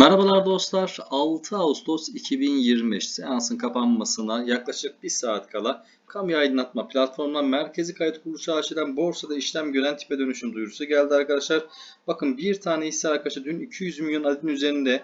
Merhabalar dostlar. 6 Ağustos 2025 seansın kapanmasına yaklaşık 1 saat kala kamu aydınlatma platformundan merkezi kayıt kuruluşu açılan borsada işlem gören tipe dönüşüm duyurusu geldi arkadaşlar. Bakın bir tane hisse arkadaşlar dün 200 milyon adetin üzerinde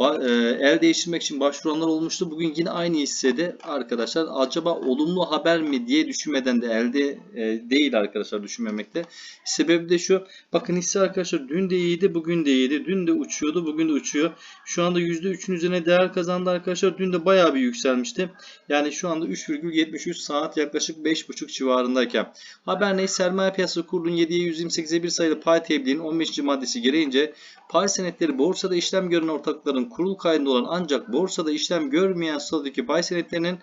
el değiştirmek için başvuranlar olmuştu. Bugün yine aynı hissede arkadaşlar acaba olumlu haber mi diye düşünmeden de elde e, değil arkadaşlar düşünmemekte. Sebebi de şu. Bakın hisse arkadaşlar dün de iyiydi, bugün de iyiydi. Dün de uçuyordu, bugün de uçuyor. Şu anda %3'ün üzerine değer kazandı arkadaşlar. Dün de bayağı bir yükselmişti. Yani şu anda 3,73 saat yaklaşık 5,5 civarındayken. Haber ne? Sermaye Piyasası Kurulu'nun 7'ye 128'e 1 sayılı pay tebliğinin 15. maddesi gereğince pay senetleri borsada işlem gören ortakların kurul kaydında olan ancak borsada işlem görmeyen statüdeki pay senetlerinin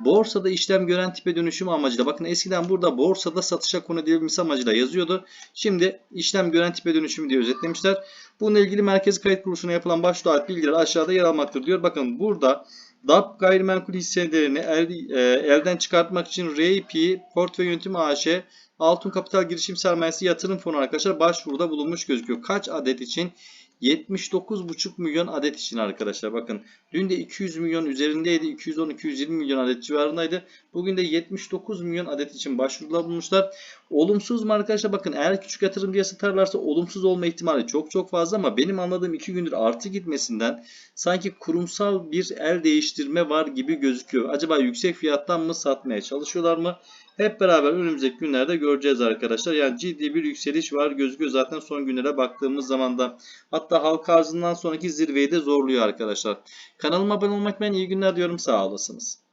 borsada işlem gören tipe dönüşüm amacıyla bakın eskiden burada borsada satışa konu edilmesi amacıyla yazıyordu. Şimdi işlem gören tipe dönüşüm diye özetlemişler. Bununla ilgili merkezi kayıt kuruluşuna yapılan başvuru ait bilgiler aşağıda yer almaktadır diyor. Bakın burada DAP gayrimenkul hisselerini el, e, elden çıkartmak için REIP Portföy Yönetim AŞ Altın Kapital Girişim Sermayesi Yatırım Fonu arkadaşlar başvuruda bulunmuş gözüküyor. Kaç adet için? 79,5 milyon adet için arkadaşlar. Bakın dün de 200 milyon üzerindeydi. 210-220 milyon adet civarındaydı. Bugün de 79 milyon adet için başvuruda bulmuşlar. Olumsuz mu arkadaşlar? Bakın eğer küçük yatırımcıya satarlarsa olumsuz olma ihtimali çok çok fazla ama benim anladığım 2 gündür artı gitmesinden sanki kurumsal bir el değiştirme var gibi gözüküyor. Acaba yüksek fiyattan mı satmaya çalışıyorlar mı? Hep beraber önümüzdeki günlerde göreceğiz arkadaşlar. Yani ciddi bir yükseliş var gözüküyor zaten son günlere baktığımız zaman da. Hatta halka arzından sonraki zirveyi de zorluyor arkadaşlar. Kanalıma abone olmak ben iyi günler diyorum. Sağ olasınız.